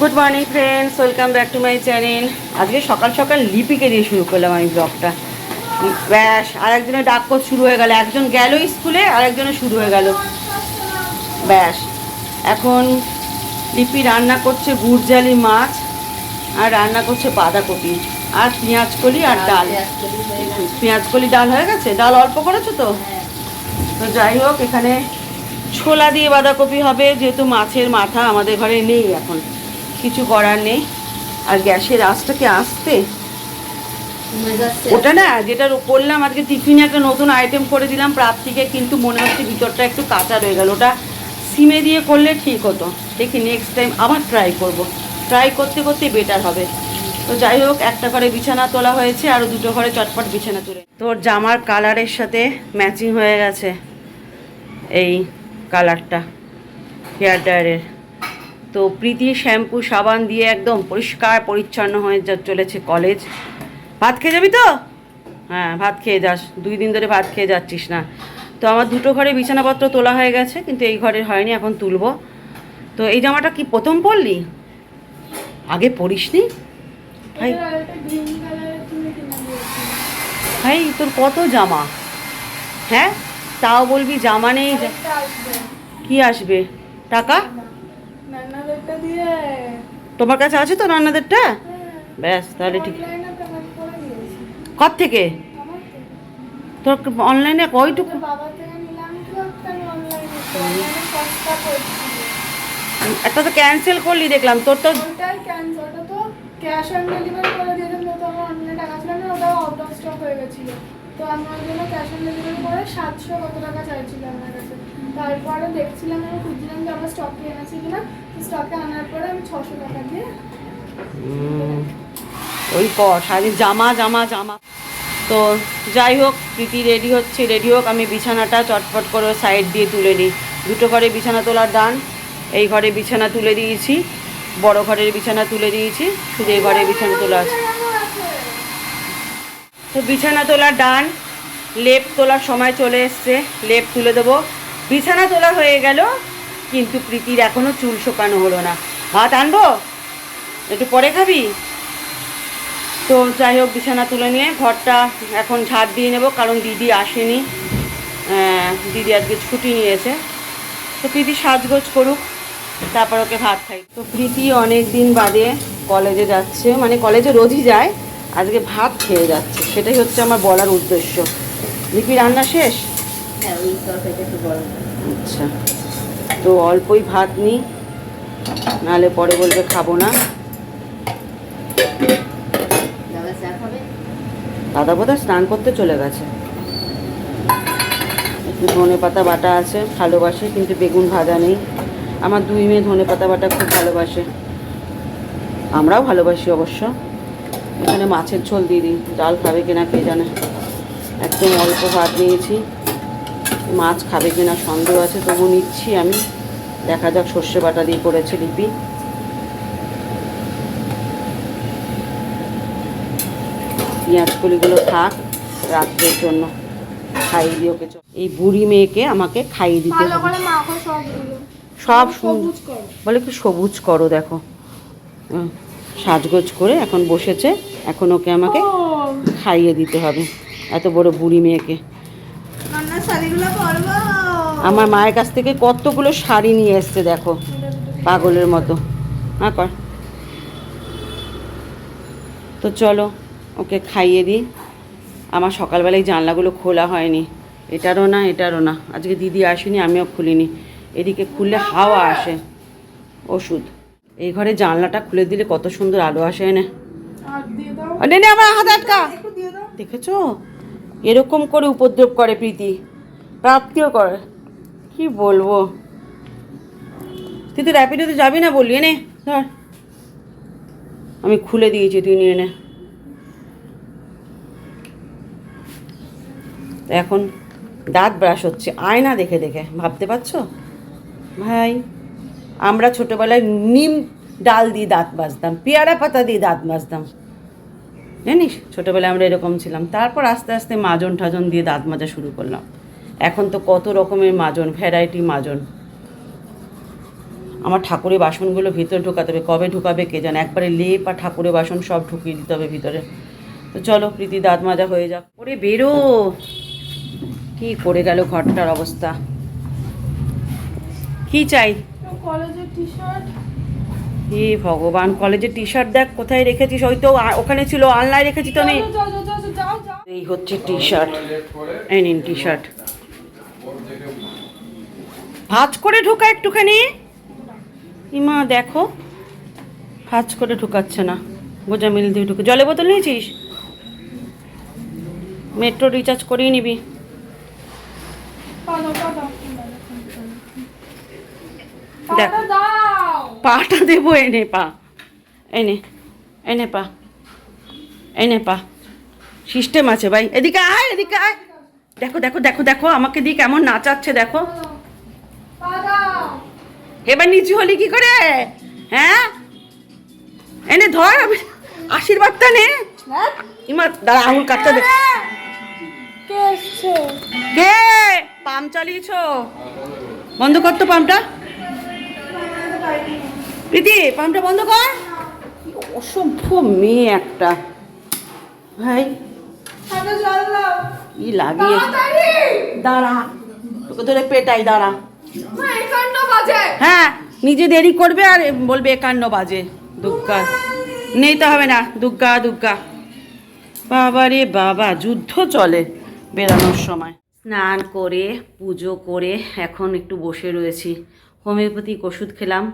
Good morning friends welcome back to my channel আজকে সকাল সকাল লিপিকে দিয়ে শুরু করলাম আমি ব্লগটা ব্যাস আর একজনের ডাক পথ শুরু হয়ে গেল। একজন গেল স্কুলে আর একজনের শুরু হয়ে গেল। ব্যাস এখন লিপি রান্না করছে গুড়জালি মাছ আর রান্না করছে বাঁধাকপি। আর পেঁয়াজ কলি আর ডাল। পেঁয়াজ কলি ডাল হয়ে গেছে? ডাল অল্প করেছ তো? তো যাই হোক এখানে ছোলা দিয়ে বাঁধাকপি হবে যেহেতু মাছের মাথা আমাদের ঘরে নেই এখন। কিছু করার নেই। আর গ্যাসের আঁচটাকে আসতে। ওটা না যেটা করলাম আজকে টিফিনে একটা নতুন আইটেম করে দিলাম প্রাপ্তিকে কিন্তু মনে হচ্ছে ভিতরটা একটু কাঁচা রয়ে গেল। ওটা সিমে দিয়ে করলে ঠিক হতো। দেখি নেক্সট টাইম আবার ট্রাই করব। ট্রাই করতে করতে বেটার হবে। তো যাই হোক একটা ঘরে বিছানা তোলা হয়েছে আর দুটো ঘরে চটপট বিছানা তুলে। তোর জামার কালারের সাথে ম্যাচিং হয়ে গেছে। এই কালারটা হেয়ার ড্রায়ারের তো প্রীতি, শ্যাম্পু, সাবান দিয়ে একদম পরিষ্কার, পরিচ্ছন্ন হয়ে চলেছে কলেজ ভাত খেয়ে যাবি তো? হ্যাঁ ভাত খেয়ে যাস। দুই দিন ধরে ভাত খেয়ে যাচ্ছিস না। তো আমার দুটো ঘরে বিছানাপত্র তোলা হয়ে গেছে, কিন্তু এই ঘরের হয়নি, এখন তুলবো। তো এই জামাটা কি প্রথম পরলি? আগে পরিসনি? ভাই ভাই, তোর কত জামা? হ্যাঁ? তাও বলবি জামা নেই কি আসবে? টাকা? তোমার কাছে আছে তো রান্নাদেরটা? ব্যাস তাহলে ঠিক। কত থেকে? তোর অনলাইনে কয়টুকু? একটা তো ক্যান্সেল করলি দেখলাম। তোর তো ক্যাশ অন ডেলিভারি করে দিয়েছেন যেহেতু আমার অনলাইনে টাকা ছিল না ওটাও আউট অফ স্টক হয়ে গেছিল। তো আমি ওই জন্য ক্যাশ অন ডেলিভারি করে সাতশো কত টাকা চাইছিল আমার কাছে। তারপরে দেখছিলাম আমি খুঁজছিলাম যে আমার স্টকে এনেছি কিনা। পরে ওই কর সারাদিন জামা জামা জামা। তো যাই হোক, প্রীতি রেডি হচ্ছে রেডি হোক, আমি বিছানাটা চটপট করে সাইড দিয়ে তুলে নিই। দুটো ঘরে বিছানা তোলার দান, এই ঘরে বিছানা তুলে দিয়েছি, বড় ঘরের বিছানা তুলে দিয়েছি, শুধু এই ঘরে বিছানা তোলা আছে। তো বিছানা তোলার ডান লেপ তোলার সময় চলে এসছে, লেপ তুলে দেবো। বিছানা তোলা হয়ে গেল কিন্তু প্রীতির এখনও চুল শোকানো হলো না। ভাত আনব? একটু পরে খাবি? তো যাই হোক বিছানা তুলে নিয়ে ঘরটা এখন ঝাড় দিয়ে নেব কারণ দিদি আসেনি। দিদি আজকে ছুটি নিয়েছে। তো প্রীতি সাজগোজ করুক তারপর ওকে ভাত খাই। তো প্রীতি অনেক দিন বাদে কলেজে যাচ্ছে মানে কলেজে রোজই যায় আজকে ভাত খেয়ে যাচ্ছে। সেটাই হচ্ছে আমার বলার উদ্দেশ্য। লিপি রান্না শেষ? হ্যাঁ আচ্ছা। তো অল্পই ভাত নিই, নাহলে পরে বলবে খাব না। দাদা বোধহয় স্নান করতে চলে গেছে। একটু ধনে পাতা বাটা আছে, ভালোবাসে, কিন্তু বেগুন ভাজা নেই। আমার দুই মেয়ে ধনে পাতা বাটা খুব ভালোবাসে। আমরাও ভালোবাসি অবশ্য। এখানে মাছের ঝোল দিয়ে দিই, ডাল খাবে কিনা কে জানে। একদম অল্প ভাত নিয়েছি। মাছ খাবে কিনা সন্দেহ আছে তবু নিচ্ছি আমি। দেখা যাক সর্ষে বাটা দিয়ে করেছে লিপি। পেঁয়াজ কলিগুলো থাক রাত্রের জন্য খাইয়ে দিয়ে ওকে এই বুড়ি মেয়েকে আমাকে খাইয়ে দিতে হবে। সব বলে কি সবুজ করো দেখো। সাজগোজ করে এখন বসেছে এখন ওকে আমাকে খাইয়ে দিতে হবে এত বড় বুড়ি মেয়েকে। আমার মায়ের কাছ থেকে কতগুলো শাড়ি নিয়ে এসছে দেখো পাগলের মতো। হ্যাঁ কর। তো চলো ওকে খাইয়ে দিই। আমার সকালবেলায় জানলাগুলো খোলা হয়নি। এটারও না এটারও না। আজকে দিদি আসেনি আমিও খুলিনি। এদিকে খুললে হাওয়া আসে। ওষুধ। এই ঘরে জানলাটা খুলে দিলে কত সুন্দর আলো আসে এনে। আমার হাত আটকা। দেখেছ? এরকম করে উপদ্রব করে প্রীতি। প্রাপ্তিও করে। কি বলব? তুই তো র্যাপিডোতে যাবি না বললি, এনে, ধর। আমি খুলে দিয়েছি, তুই নিয়ে নে। এখন দাঁত ব্রাশ হচ্ছে, আয়না দেখে দেখে, ভাবতে পারছ? ভাই, আমরা ছোটোবেলায় নিম ডাল দিয়ে দাঁত মাজতাম, পেয়ারা পাতা দিয়ে দাঁত মাজতাম। জানিস, ছোটোবেলায় আমরা এরকম ছিলাম, তারপর আস্তে আস্তে মাজন ঠাজন দিয়ে দাঁত মাজা শুরু করলাম। এখন তো কত রকমের মাজন ভ্যারাইটি মাজন। আমার ঠাকুরের বাসনগুলো ভিতরে ঢোকাতে হবে কবে ঢোকাবে কে জানে একবারে লেপ আর ঠাকুরের বাসন সব ঢুকিয়ে দিতে হবে ভিতরে। তো চলো প্রীতি দাঁত মাজা হয়ে যাক। ওরে বেরো! কি করে গেল ঘরটার অবস্থা? কি চাই? কলেজের টি শার্ট হে ভগবান কলেজের টি শার্ট দেখ কোথায় রেখেছিস? ওই তো ওখানে ছিল আনলাইন রেখেছি তো আমি। এই হচ্ছে টি শার্ট এই নিন টি শার্ট ভাজ করে ঢোকা একটুখানি? ইমা দেখো। ভাজ করে ঢুকাচ্ছে না। গোজা মিল দিয়ে ঢুকে জলে বোতল নিয়েছিস? মেট্রো রিচার্জ করিয়ে নিবি। দেখ। পাটা দেবো এনে পা। এনে এনে পা। এনে পা। সিস্টেম আছে ভাই। এদিকে আয় এদিকে আয়। দেখো দেখো দেখো দেখো, আমাকে দিয়ে কেমন নাচাচ্ছে, দেখো। এবার নিচু হলি কি করে? হ্যাঁ? এনে ধর আশীর্বাদটা নে। ইমা, দাঁড়া, আঙুল কাটতে দে। কে? পাম্প চালিয়েছ? বন্ধ কর তো পাম্পটা। প্রীতি, পাম্পটা বন্ধ কর। অসভ্য মেয়ে একটা। ভাই। লাগিয়ে দাঁড়া তোকে ধরে পেটাই দাঁড়া। হ্যাঁ নিজে দেরি করবে আর বলবে একান্ন বাজে দুগ্গা। নেই তো হবে না দুগ্গা দুগ্গা। বাবা রে বাবা যুদ্ধ চলে বেরানোর সময়। স্নান করে পুজো করে এখন একটু বসে রয়েছি। হোমিওপ্যাথিক ওষুধ খেলাম।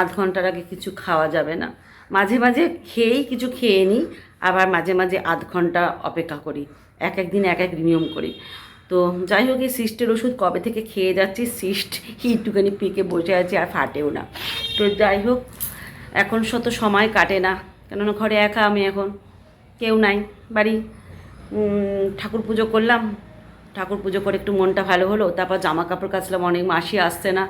আধ ঘণ্টার আগে কিছু খাওয়া যাবে না। মাঝে মাঝে খেয়েই কিছু খেয়ে নিই, আবার মাঝে মাঝে আধ ঘণ্টা অপেক্ষা করি, এক এক দিন এক এক নিয়ম করি। তো যাই হোক, এই সিস্টের ওষুধ কবে থেকে খেয়ে যাচ্ছি, সিস্ট একটুখানি পিকে বসে আছে আর ফাটেও না। তো যাই হোক, এখন শত সময় কাটে না, কেননা ঘরে একা আমি এখন, কেউ নাই, বাড়ি ঠাকুর পুজো করলাম, ঠাকুর পুজো করে একটু মনটা ভালো হলো, তারপর জামা কাপড় কাচলাম, অনেক মাসি আসছে না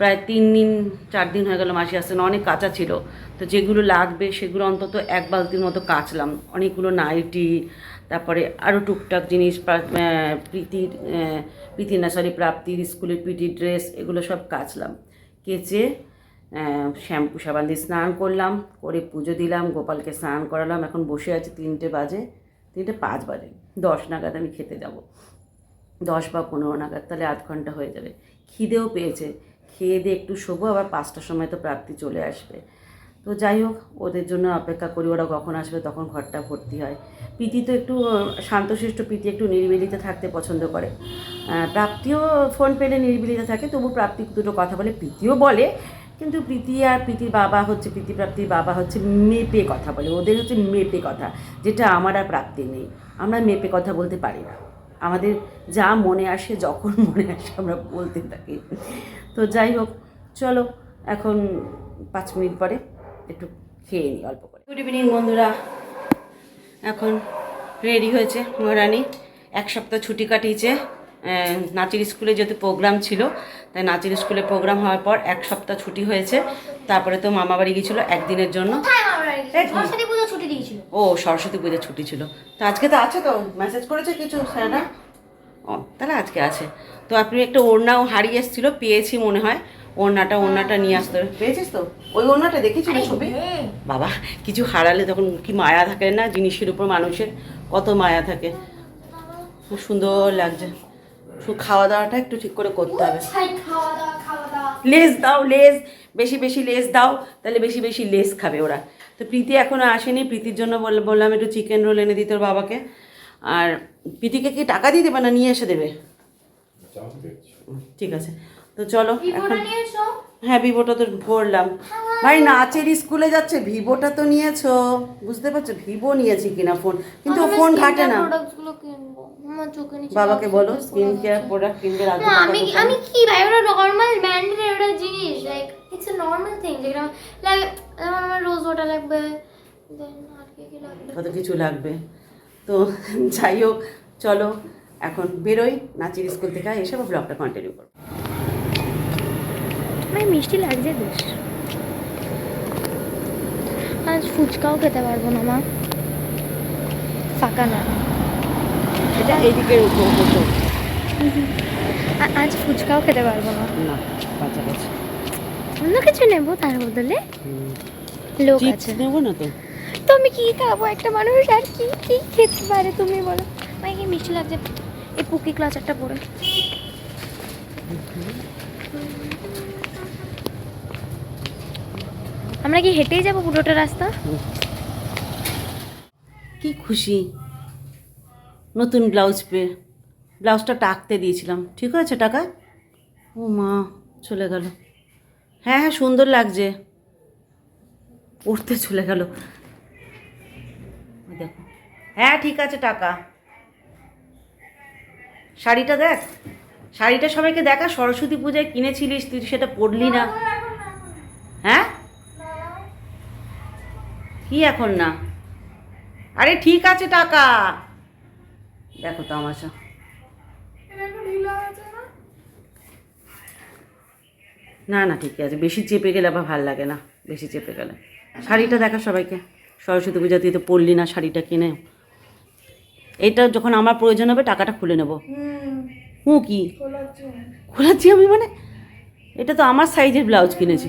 প্রায় তিন দিন, চার দিন হয়ে গেল মাসি আসছে না অনেক কাঁচা ছিল। তো যেগুলো লাগবে সেগুলো অন্তত এক বালতির মতো কাচলাম। অনেকগুলো নাইটি, তারপরে আরও টুকটাক জিনিস প্রীতির প্রীতি না সরি প্রাপ্তির, স্কুলের পিটির ড্রেস, এগুলো সব কাচলাম। কেচে শ্যাম্পু সাবান দিয়ে স্নান করলাম, করে পুজো দিলাম, গোপালকে স্নান করালাম। এখন বসে আছি তিনটে বাজে, তিনটে পাঁচ বাজে। দশ নাগাদ আমি খেতে যাব। দশ বা পনেরো নাগাদ, তাহলে আধ ঘণ্টা হয়ে যাবে। খিদেও পেয়েছে। খেয়ে দিয়ে একটু শোবো, আবার পাঁচটার সময় তো প্রাপ্তি চলে আসবে। তো যাই হোক, ওদের জন্য অপেক্ষা করি, ওরা কখন আসবে তখন ঘরটা ভর্তি হয়। প্রীতি তো একটু শান্তশিষ্ট প্রীতি একটু নিরিবিলিতে থাকতে পছন্দ করে। প্রাপ্তিও ফোন পেলে নিরিবিলিতে থাকে, তবু প্রাপ্তি দুটো কথা বলে, প্রীতিও বলে। কিন্তু প্রীতি আর প্রীতির বাবা হচ্ছে, প্রীতি প্রাপ্তির বাবা হচ্ছে মেপে কথা বলে, ওদের হচ্ছে মেপে কথা, যেটা আমার আর প্রাপ্তি নেই। আমরা মেপে কথা বলতে পারি না। আমাদের যা মনে আসে যখন মনে আসে আমরা বলতে থাকি। তো যাই হোক চলো এখন পাঁচ মিনিট পরে একটু খেয়ে নিই অল্প করে। গুড ইভিনিং বন্ধুরা। এখন রেডি হয়েছে মহারানী। এক সপ্তাহ ছুটি কাটিয়েছে। নাচের স্কুলে যেহেতু প্রোগ্রাম ছিল তাই নাচের স্কুলে প্রোগ্রাম হওয়ার পর এক সপ্তাহ ছুটি হয়েছে। তারপরে তো মামা বাড়ি গিয়েছিল একদিনের জন্য। ছুটি দিয়েছিল। ও সরস্বতী পুজোর ছুটি ছিল। তো আজকে তো আছে তো মেসেজ করেছে কিছু স্যাররা? ও তাহলে আজকে আছে। তো আপনি একটা ওড়নাও হারিয়ে এসেছিল পেয়েছি মনে হয়। ওড়নাটা ওড়নাটা নিয়ে আসতে। পেয়েছিস তো? ওই ওড়নাটা দেখেছিল ছবি? বাবা কিছু হারালে তখন কি মায়া থাকে না? জিনিসের উপর মানুষের কত মায়া থাকে। খুব সুন্দর লাগছে। শুধু খাওয়া দাওয়াটা একটু ঠিক করে করতে হবে। লেস দাও লেস। বেশি বেশি লেস দাও তাহলে বেশি বেশি লেস খাবে ওরা। তো প্রীতি এখনও আসেনি। প্রীতির জন্য বল- বললাম একটু চিকেন রোল এনে দিই তোর বাবাকে। আর প্রীতিকে কি টাকা দিয়ে দেবে না নিয়ে এসে দেবে? ঠিক আছে। তো চলো এখন হ্যাঁ ভিভোটা তো ভরলাম ভাই নাচের স্কুলে যাচ্ছে ভিভোটা তো নিয়েছো। বুঝতে পারছ ভিভো নিয়েছি কিনা ফোন কিন্তু ও ফোন ঘাটে না। বাবাকে বলো স্কিন কেয়ার। প্রোডাক্ট কিনবে আমি আমি কি ভাই ওটা নর্মাল ব্র্যান্ডের ওটা জিনিস like it's a normal thing যেটা লাগে যেমন আমার রোজ ওয়াটার লাগবে দেন আর কি কি লাগবে? কত কিছু লাগবে। তো যাই হোক চলো এখন বেরোই নাচের স্কুল থেকে এসে আবার ব্লগটা কন্টিনিউ করব। ভাই মিষ্টি লাগছে বেশ। আজ ফুচকাও খেতে পারব না মা। ফাঁকা না। এটা এইদিকে হতো আ- আজ ফুচকাও খেতে পারব না। না কাছাকাছি আমি অন্য কিছু নেব তার বদলে? লোক আছে। নেব না তো? তো আমি কি খাব? একটা মানুষ আর কি? কি খেতে পারে তুমি বলো? আমাকে কি মিষ্টি লাগছে? এই পুকি ক্লাচারটা পরে। আমরা কি হেঁটেই যাব পুরোটা রাস্তা? কি খুশি। নতুন ব্লাউজ পেয়ে ব্লাউজটা টাকতে দিয়েছিলাম। ঠিক আছে টাকা? ও মা চলে গেল। হ্যাঁ হ্যাঁ সুন্দর লাগছে। পড়তে চলে গেল। হ্যাঁ ঠিক আছে, টাকা। শাড়িটা দেখ। শাড়িটা সবাইকে দেখা, সরস্বতী পূজায় কিনেছিলিস, তুই সেটা পরলি না। হ্যাঁ? কি এখন না? আরে, ঠিক আছে, টাকা। দেখো তো তামাশা এটা একটু ঢিলা হয়েছে না না না ঠিকই আছে। বেশি চেপে গেলে আবার ভালো লাগে না বেশি চেপে গেলে। শাড়িটা দেখা সবাইকে। সরস্বতী পূজা তুই তো পরলি না শাড়িটা কিনে। এটা যখন আমার প্রয়োজন হবে টাকাটা খুলে নেব। হুঁ কি? খোলাচ্ছি আমি মানে? এটা তো আমার সাইজের ব্লাউজ কিনেছি।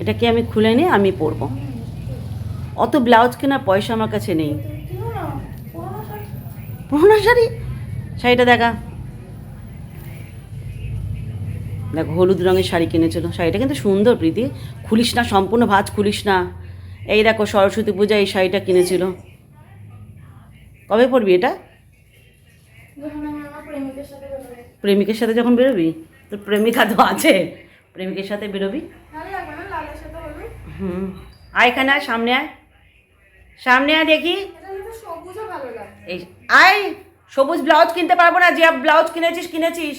এটাকে আমি খুলে নিয়ে আমি পরবো। অত ব্লাউজ কেনার পয়সা আমার কাছে নেই। পুরোনো শাড়ি? শাড়িটা দেখা। দেখো, হলুদ রঙের শাড়ি কিনেছিল। শাড়িটা কিন্তু সুন্দর, প্রীতি। খুলিস না, সম্পূর্ণ ভাঁজ খুলিস না। এই দেখো, সরস্বতী পূজা এই শাড়িটা কিনেছিল। কবে পরবি এটা? প্রেমিকের সাথে যখন বেরোবি? তোর প্রেমিকা তো আছে। প্রেমিকের সাথে বেরোবি? হুম। আয় এখানে আয়, সামনে আয়। সামনে আয় দেখি। এই, আয়। সবুজ ব্লাউজ কিনতে পারব না, যে ব্লাউজ কিনেছিস কিনেছিস।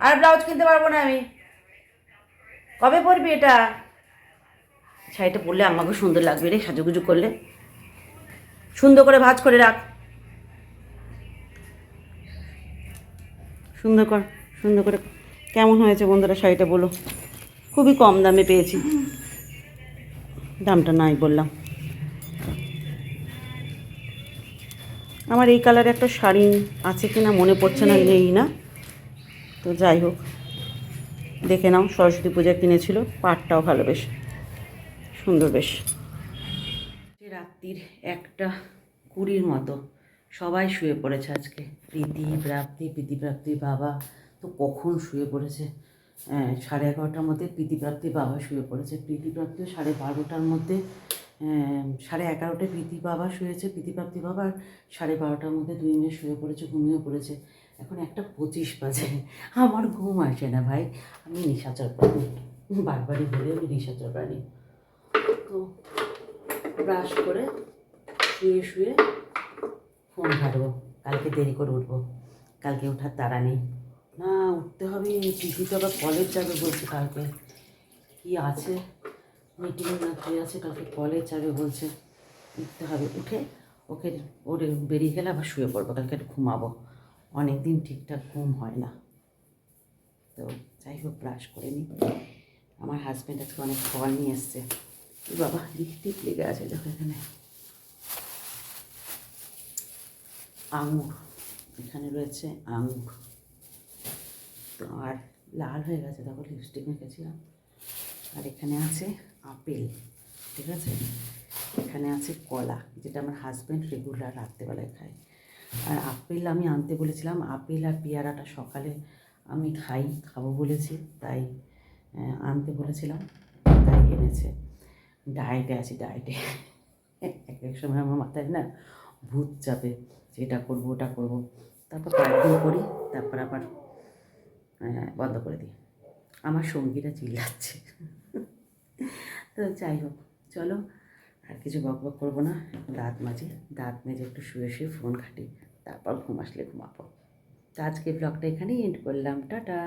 আর ব্লাউজ কিনতে পারব না আমি। কবে পরবি এটা? শাড়িটা পরলে আমাকে সুন্দর লাগবে রে, সাজুগুজু করলে। সুন্দর করে ভাঁজ করে রাখ। সুন্দর কর, সুন্দর করে। কেমন হয়েছে বন্ধুরা শাড়িটা বলো? খুবই কম দামে পেয়েছি। দামটা নাই বললাম। আমার এই কালারে একটা শাড়ি আছে কি না মনে পড়ছে না, নেই না। তো যাই হোক দেখে নাও সরস্বতী পূজা কিনেছিল পাটটাও ভালো বেশ সুন্দর বেশ। রাত্রির একটা কুড়ির মতো সবাই শুয়ে পড়েছে আজকে। প্রীতি প্রাপ্তি প্রীতি প্রাপ্তির বাবা তো কখন শুয়ে পড়েছে? হ্যাঁ, সাড়ে এগারোটার মধ্যে প্রীতি প্রাপ্তির বাবা শুয়ে পড়েছে। প্রীতি প্রাপ্তিও সাড়ে বারোটার মধ্যে সাড়ে এগারোটায় প্রীতি বাবা শুয়েছে। প্রীতিপ্রাপ্তি বাবা আর সাড়ে বারোটার মধ্যে দুই মেয়ে শুয়ে পড়েছে ঘুমিয়ে পড়েছে। এখন একটা পঁচিশ বাজে। আমার ঘুম আসে না ভাই। আমি নিশাচর প্রাণী। বারবারই বলে আমি নিশাচর প্রাণী। তো ব্রাশ করে শুয়ে শুয়ে ফোন ঘাটবো। কালকে দেরি করে উঠবো। কালকে ওঠার তাড়া নেই। না, উঠতে হবে। টিভি তো আবার কলেজ যাবে বলছে কালকে। কি আছে? মিটিং না কি আছে? কালকে কলেজ যাবে বলছে। উঠতে হবে। উঠে ওকে ওরে বেরিয়ে গেলে আবার শুয়ে পড়ব। কালকে ঘুমাবো। অনেক দিন ঠিকঠাক ঘুম হয় না। তো যাই হোক, ব্রাশ করে নিই। আমার হাজব্যান্ড আজকে অনেক ফল নিয়ে এসছে। বাবা লিপটিপ লেগে আছে দেখো এখানে। আঙুর, এখানে রয়েছে আঙুর। তো আর লাল হয়ে গেছে, দেখো লিপস্টিক মেখেছিলাম। আর এখানে আছে আপেল, ঠিক আছে? এখানে আছে কলা, যেটা আমার হাজব্যান্ড রেগুলার রাত্রেবেলায় খায়। আর আপেল আমি আনতে বলেছিলাম, আপেল আর পেয়ারাটা সকালে আমি খাই, খাব বলেছি, তাই আনতে বলেছিলাম, তাই এনেছে। ডায়েটে আছি, ডায়েটে। এক এক সময় আমার মাথায় না ভূত চাপে এটা করব, ওটা করব। তারপর কয়েকদিন করি, তারপর আবার বন্ধ করে দিই। আমার সঙ্গীরা চিল্লাচ্ছে। তো যাই হোক, চলো। আর কিছু বক বক করব না। দাঁত মাঝে দাঁত মেজে একটু শুয়ে শুয়ে ফোন ঘাটি, তারপর ঘুম আসলে ঘুমাবো। তো আজকে ব্লগটা এখানেই এন্ড করলাম। টাটা।